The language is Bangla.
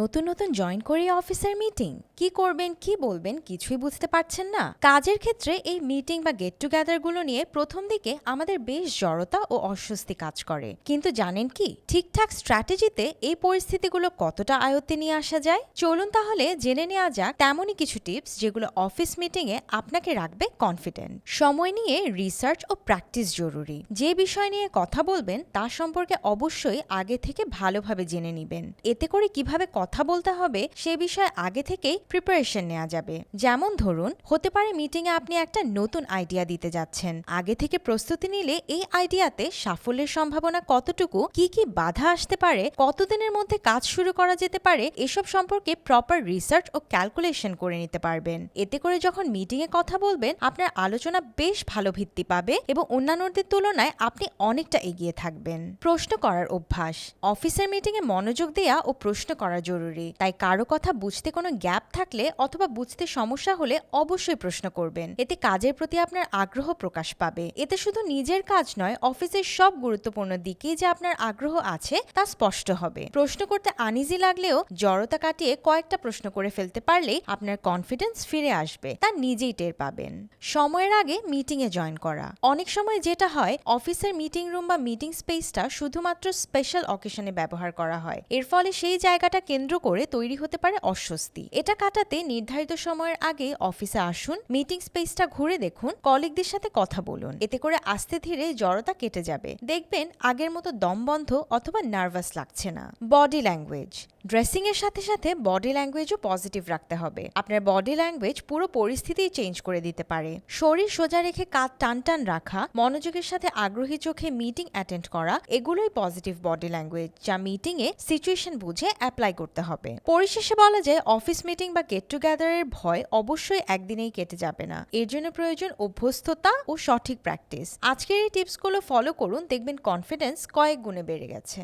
নতুন নতুন জয়েন করে অফিসের মিটিং কি করবেন, কি বলবেন, কিছুই বুঝতে পারছেন না। কাজের ক্ষেত্রে এই মিটিং বা গেট টুগেদারগুলো নিয়ে প্রথম দিকে আমাদের বেশ জড়তা ও অস্বস্তি কাজ করে। কিন্তু জানেন কি, ঠিকঠাক স্ট্র্যাটেজিতে এই পরিস্থিতিগুলো কতটা আয়ত্তে নিয়ে আসা যায়? চলুন তাহলে জেনে নেওয়া যাক তেমনই কিছু টিপস যেগুলো অফিস মিটিংয়ে আপনাকে রাখবে কনফিডেন্ট সময় নিয়ে রিসার্চ ও প্র্যাকটিস জরুরি। যে বিষয় নিয়ে কথা বলবেন, তা সম্পর্কে অবশ্যই আগে থেকে ভালোভাবে জেনে নেবেন। এতে করে কীভাবে কথা বলতে হবে সে বিষয়ে আগে থেকেই প্রিপারেশন নেওয়া যাবে। যেমন ধরুন, হতে পারে মিটিংয়ে আপনি একটা নতুন আইডিয়া দিতে যাচ্ছেন। আগে থেকে প্রস্তুতি নিলে এই আইডিয়াতে সাফল্যের সম্ভাবনা কতটুকু, কি কি বাধা আসতে পারে, কতদিনের মধ্যে কাজ শুরু করা যেতে পারে, এসব সম্পর্কে প্রপার রিসার্চ ও ক্যালকুলেশন করে নিতে পারবেন। এতে করে যখন মিটিংয়ে কথা বলবেন, আপনার আলোচনা বেশ ভালো ভিত্তি পাবে এবং অন্যান্যদের তুলনায় আপনি অনেকটা এগিয়ে থাকবেন। প্রশ্ন করার অভ্যাস। অফিসের মিটিংয়ে মনোযোগ দেয়া ও প্রশ্ন করা জরুরি তাই কারও কথা বুঝতে কোনো গ্যাপ থাকলে অথবা বুঝতে সমস্যা হলে অবশ্যই প্রশ্ন করবেন। এতে কাজের প্রতি আপনার আগ্রহ প্রকাশ পাবে। এতে শুধু নিজের কাজ নয়, অফিসের সব গুরুত্বপূর্ণ দিকেই যে আপনার আগ্রহ আছে তা স্পষ্ট হবে। প্রশ্ন করতে আনিজি লাগলেও জড়তা কাটিয়ে কয়েকটা প্রশ্ন করে ফেলতে পারলেই আপনার কনফিডেন্স ফিরে আসবে, তা নিজেই টের পাবেন। সময়ের আগে মিটিংয়ে জয়েন করা। অনেক সময় যেটা হয়, অফিসের মিটিং রুম বা মিটিং স্পেসটা শুধুমাত্র স্পেশাল অকেশনে ব্যবহার করা হয়। এর ফলে সেই জায়গাটা কেন্দ্র করে তৈরি হতে পারে অস্বস্তি। এটা কাটাতে নির্ধারিত সময়ের আগে অফিসে আসুন, মিটিং স্পেসটা ঘুরে দেখুন, কলিগদের সাথে কথা বলুন। এতে করে আস্তে ধীরে জড়তা কেটে যাবে। দেখবেন আগের মতো দম বন্ধ অথবা নার্ভাস লাগছে না। Body language. ড্রেসিং এর সাথে সাথে বডি ল্যাঙ্গুয়েজও পজিটিভ রাখতে হবে। আপনার বডি ল্যাঙ্গুয়েজ পুরো পরিস্থিতি চেঞ্জ করে দিতে পারে। শরীর সোজা রেখে কাঁধ টান টান রাখা, মনোযোগের সাথে আগ্রহী চোখে মিটিং অ্যাটেন্ড করা, এগুলোই পজিটিভ বডি ল্যাঙ্গুয়েজ, যা মিটিংয়ে সিচুয়েশন বুঝে অ্যাপ্লাই করতে হবে। পরিশেষে বলা যায়, অফিস মিটিং বা গেট টুগেদারের ভয় অবশ্যই একদিনেই কেটে যাবে না। এর জন্য প্রয়োজন অভ্যস্ততা ও সঠিক প্র্যাকটিস। আজকের এই টিপসগুলো ফলো করুন, দেখবেন কনফিডেন্স কয়েক গুণে বেড়ে গেছে।